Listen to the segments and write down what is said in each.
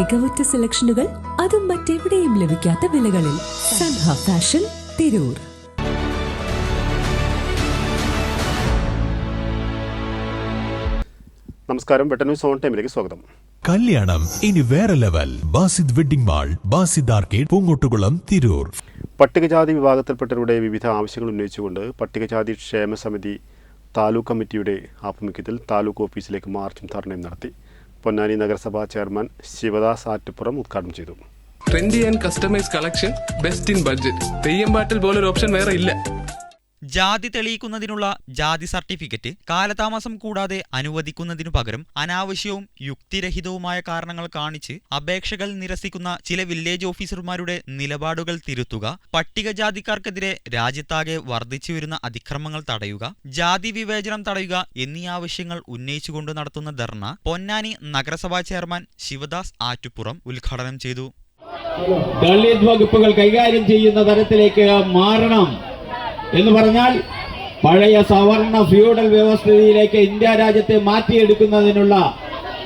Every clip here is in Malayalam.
മികവുറ്റ സെലക്ഷനുകൾ അതും മറ്റെവിടെയും ലഭിക്കാത്ത വിലകളിൽ സൻഹ ഫാഷൻ തിരൂർ. നമസ്കാരം. വെട്ടന്യൂസ് സോൺ ടൈമിലേക്ക് സ്വാഗതം. കല്യാണം ഇനി വേറെ level. Basid wedding mall Basid arcade Poongottukulam Tirur. പട്ടികജാതി വിഭാഗത്തിൽപ്പെട്ടവരുടെ വിവിധ ആവശ്യങ്ങൾ ഉന്നയിച്ചുകൊണ്ട് പട്ടികജാതി ക്ഷേമ സമിതി താലൂക്ക് കമ്മിറ്റിയുടെ ആഭിമുഖ്യത്തിൽ താലൂക്ക് ഓഫീസിലേക്ക് മാർച്ചും ധർണയും നടത്തി. പൊന്നാനി നഗരസഭാ ചെയർമാൻ ശിവദാസ് ആറ്റുപുറം ഉദ്ഘാടനം ചെയ്തു. Trendy and customise collection best in budget Theyyam പാട്ടിൽ പോലൊരു ഓപ്ഷൻ വേറെ ഇല്ല. ജാതി തെളിയിക്കുന്നതിനുള്ള ജാതി സർട്ടിഫിക്കറ്റ് കാലതാമസം കൂടാതെ അനുവദിക്കുന്നതിനു പകരം അനാവശ്യവും യുക്തിരഹിതവുമായ കാരണങ്ങൾ കാണിച്ച് അപേക്ഷകൾ നിരസിക്കുന്ന ചില വില്ലേജ് ഓഫീസർമാരുടെ നിലപാടുകൾ തിരുത്തുക പട്ടികജാതിക്കാർക്കെതിരെ രാജ്യത്താകെ വർദ്ധിച്ചുവരുന്ന അതിക്രമങ്ങൾ തടയുക ജാതി വിവേചനം തടയുക എന്നീ ആവശ്യങ്ങൾ ഉന്നയിച്ചുകൊണ്ട് നടത്തുന്ന ധർണ പൊന്നാനി നഗരസഭാ ചെയർമാൻ ശിവദാസ് ആറ്റുപുറം ഉദ്ഘാടനം ചെയ്തു. ദളിത് വകുപ്പുകൾ കൈകാര്യം ചെയ്യുന്ന തരത്തിലേക്ക് മാറണം. എന്ന് പറഞ്ഞാൽ പഴയ സവർണ ഫ്യൂഡൽ വ്യവസ്ഥിതിയിലേക്ക് ഇന്ത്യ രാജ്യത്തെ മാറ്റിയെടുക്കുന്നതിനുള്ള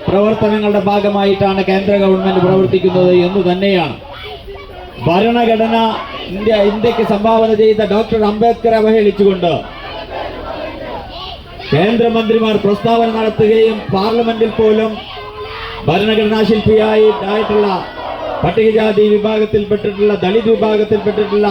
പ്രവർത്തനങ്ങളുടെ ഭാഗമായിട്ടാണ് കേന്ദ്ര ഗവൺമെന്റ് പ്രവർത്തിക്കുന്നത് എന്ന് തന്നെയാണ്. ഭരണഘടന ഇന്ത്യ ഇന്ത്യയ്ക്ക് സംഭാവന ചെയ്ത ഡോക്ടർ അംബേദ്കർ അവഹേളിച്ചുകൊണ്ട് കേന്ദ്രമന്ത്രിമാർ പ്രസ്താവന നടത്തുകയും പാർലമെന്റിൽ പോലും ഭരണഘടനാ ശില്പിയായി പട്ടികജാതി വിഭാഗത്തിൽപ്പെട്ടിട്ടുള്ള ദളിത് വിഭാഗത്തിൽപ്പെട്ടിട്ടുള്ള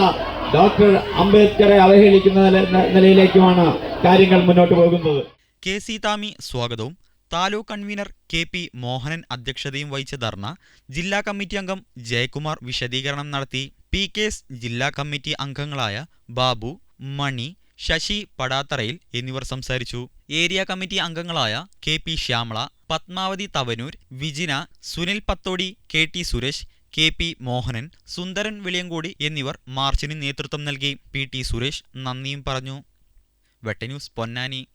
ഡോക്ടർ അംബേദ്കറെ അവഹേളിക്കുന്ന നില- നിലയിലേക്കുമാണ് കാര്യങ്ങൾ മുന്നോട്ട് പോകുന്നത്. കെ സി താമി സ്വാഗതവും. Taluk convener K P Mohanan അധ്യക്ഷതയും വഹിച്ച ധർണ ജില്ലാ കമ്മിറ്റി അംഗം ജയകുമാർ വിശദീകരണം നടത്തി. പി കെ എസ് ജില്ലാ കമ്മിറ്റി അംഗങ്ങളായ ബാബു മണി ശശി പടാത്തറയിൽ എന്നിവർ സംസാരിച്ചു. ഏരിയ കമ്മിറ്റി അംഗങ്ങളായ K P Shyamala Padmavathi Thavanur Vijina Sunil Pathodi K T Suresh K P Mohanan Sundaran Viliyankodi എന്നിവർ മാർച്ചിന് നേതൃത്വം നൽകി. പി ടി സുരേഷ് നന്ദിയും പറഞ്ഞു. വെട്ടന്യൂസ് പൊന്നാനി.